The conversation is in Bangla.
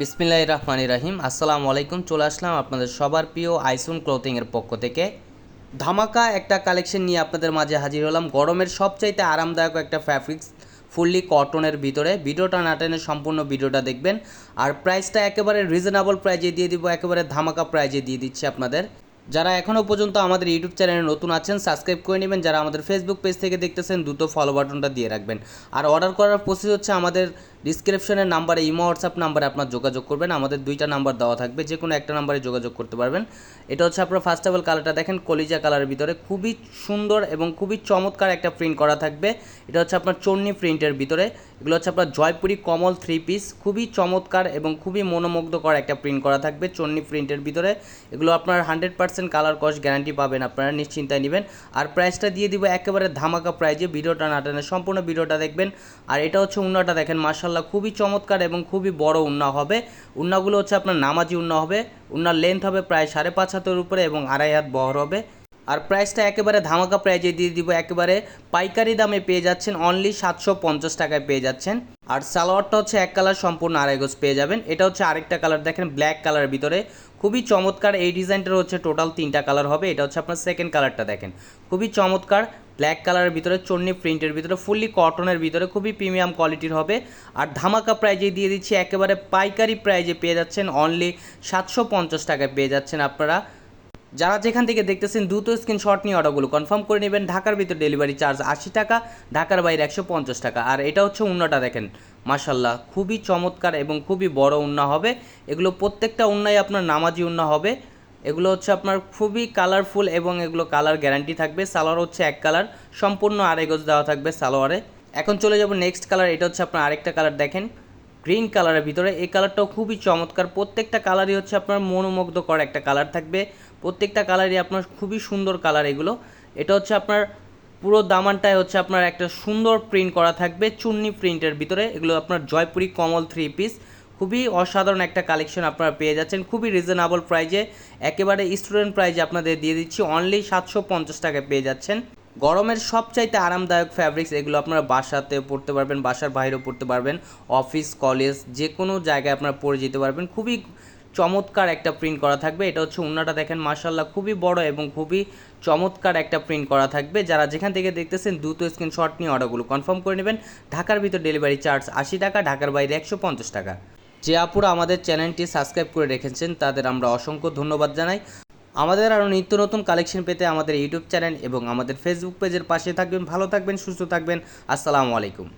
বিসমিল্লাহ রহমান রাহিম। আসসালামু আলাইকুম। চলে আসলাম আপনাদের সবার প্রিয় আইসুন ক্লোথিংয়ের পক্ষ থেকে। ধামাকা একটা কালেকশন নিয়ে আপনাদের মাঝে হাজির হলাম। গরমের সবচাইতে আরামদায়ক একটা ফ্যাব্রিক্স ফুললি কটনের ভিতরে। ভিডিওটা না টেনে সম্পূর্ণ ভিডিওটা দেখবেন। আর প্রাইসটা একেবারে রিজনেবল প্রাইজে দিয়ে দিব, একেবারে ধামাকা প্রাইজে দিয়ে দিচ্ছি আপনাদের। যারা এখনও পর্যন্ত আমাদের ইউটিউব চ্যানেলে নতুন আছেন সাবস্ক্রাইব করে নেবেন। যারা আমাদের ফেসবুক পেজ থেকে দেখতেছেন, দ্রুত ফলো বাটনটা দিয়ে রাখবেন। আর অর্ডার করার প্রসেস হচ্ছে আমাদের ডিসক্রিপশনের নাম্বারে, ইমো, হোয়াটসঅ্যাপ নাম্বারে আপনার যোগাযোগ করবেন। আমাদের দুইটা নাম্বার দেওয়া থাকবে যে কোনো একটা নাম্বারে যোগাযোগ করতে পারবেন। এটা হচ্ছে আপনার ফার্স্ট অফ অল কালারটা দেখেন, কলিজা কালারের ভিতরে খুবই সুন্দর এবং খুবই চমৎকার একটা প্রিন্ট করা থাকবে। এটা হচ্ছে আপনার চন্নি প্রিন্টের ভিতরে। এগুলো হচ্ছে আপনার জয়পুরি কমল থ্রি পিস খুবই চমৎকার এবং খুবই মনোমুগ্ধকর একটা প্রিন্ট করা থাকবে চন্নি প্রিন্টের ভিতরে। এগুলো আপনার hundred percent colour cost guarantee পাবেন, আপনারা নিশ্চিন্তায় নেবেন। আর প্রাইসটা দিয়ে দিব একেবারে ধামাকা প্রাইজে ভিডিওটা না টানে সম্পূর্ণ ভিডিওটা দেখবেন। আর এটা হচ্ছে উন্নাটা দেখেন মার্শাল্লাহ খুবই চমৎকার এবং খুবই বড় উন্না হবে। উন্নাগুলো হচ্ছে আপনার নামাজি উন্না হবে। উন্নার লেন্থ হবে প্রায় সাড়ে পাঁচ হাতের উপরে এবং আড়াই হাত বহর হবে। আর প্রাইসটা একেবারে ধামাকা প্রাইজে দিয়ে দিব, একেবারে পাইকারি দামে পেয়ে যাচ্ছেন অনলি সাতশো পঞ্চাশ টাকায় পেয়ে যাচ্ছেন। আর সালোয়ারটা হচ্ছে এক কালার সম্পূর্ণ আড়াই গোজ পেয়ে যাবেন। এটা হচ্ছে আরেকটা কালার দেখেন ব্ল্যাক কালারের ভিতরে। খুবই চমৎকার, এই ডিজাইনটার হচ্ছে টোটাল তিনটা কালার হবে। এটা হচ্ছে আপনার সেকেন্ড কালারটা দেখেন। খুবই চমৎকার ব্ল্যাক কালারের ভিতরে চন্নি প্রিন্টের ভিতরে ফুললি কটনের ভিতরে খুবই প্রিমিয়াম কোয়ালিটির হবে। আর ধামাকা প্রাইজে দিয়ে দিচ্ছি, একেবারে পাইকারি প্রাইজে পেয়ে যাচ্ছেন অনলি সাতশো পঞ্চাশ টাকায় পেয়ে যাচ্ছেন আপনারা। যারা যেখান থেকে দেখতেছেন, দ্রুত স্ক্রিনশট নিয়ে অর্ডারগুলো কনফার্ম করে নেবেন। ঢাকার ভিতরে ডেলিভারি চার্জ আশি টাকা, ঢাকার বাইরে একশো পঞ্চাশ টাকা। আর এটা হচ্ছে উন্নাটা দেখেন মাসাল্লাহ খুবই চমৎকার এবং খুবই বড় উন্না হবে। এগুলো প্রত্যেকটা উন্নাই আপনার নামাজি উন্না হবে। এগুলো হচ্ছে আপনার খুবই কালারফুল এবং এগুলো কালার গ্যারান্টি থাকবে। সালোয়ার হচ্ছে এক কালার সম্পূর্ণ আড়াই গজ দেওয়া থাকবে সালোয়ারে। এখন চলে যাব নেক্সট কালার এটা হচ্ছে আপনার আরেকটা কালার দেখেন গ্রিন কালারের ভিতরে। এই কালারটাও খুবই চমৎকার। প্রত্যেকটা কালারই হচ্ছে আপনার মনোমুগ্ধকর একটা কালার থাকবে। প্রত্যেকটা কালারই আপনার খুবই সুন্দর কালার এগুলো। এটা হচ্ছে আপনার পুরো দামানটায় হচ্ছে আপনার একটা সুন্দর প্রিন্ট করা থাকবে চুন্নি প্রিন্টের ভিতরে। এগুলো আপনার জয়পুরি কমল থ্রি পিস খুবই অসাধারণ একটা কালেকশন আপনারা পেয়ে যাচ্ছেন। খুবই রিজনেবল প্রাইজে একেবারে স্টুডেন্ট প্রাইজে আপনাদের দিয়ে দিচ্ছি। অনলি সাতশো পঞ্চাশ টাকায় পেয়ে যাচ্ছেন। গরমের সবচাইতে আরামদায়ক ফ্যাব্রিক্স এগুলো আপনারা বাসাতে পড়তে পারবেন, বাসার বাইরেও পড়তে পারবেন অফিস কলেজ যে কোনো জায়গায় আপনারা পরে যেতে পারবেন। খুবই চমৎকার একটা প্রিন্ট করা থাকবে। এটা হচ্ছে উন্নাটা দেখেন মার্শাল্লাহ খুবই বড় এবং খুবই চমৎকার একটা প্রিন্ট করা থাকবে। যারা যেখান থেকে দেখতেছেন, দ্রুত স্ক্রিনশট নিয়ে অর্ডারগুলো কনফার্ম করে নেবেন। ঢাকার ভিতর ডেলিভারি চার্জ আশি টাকা, ঢাকার বাইরে একশো পঞ্চাশ টাকা। যে আপুরা আমাদের চ্যানেলটি সাবস্ক্রাইব করে রেখেছেন, তাদের আমরা অসংখ্য ধন্যবাদ জানাই। আমাদের আরও নিত্য নতুন কালেকশন পেতে আমাদের ইউটিউব চ্যানেল এবং আমাদের ফেসবুক পেজের পাশে থাকবেন, ভালো থাকবেন, সুস্থ থাকবেন। আসসালামু আলাইকুম।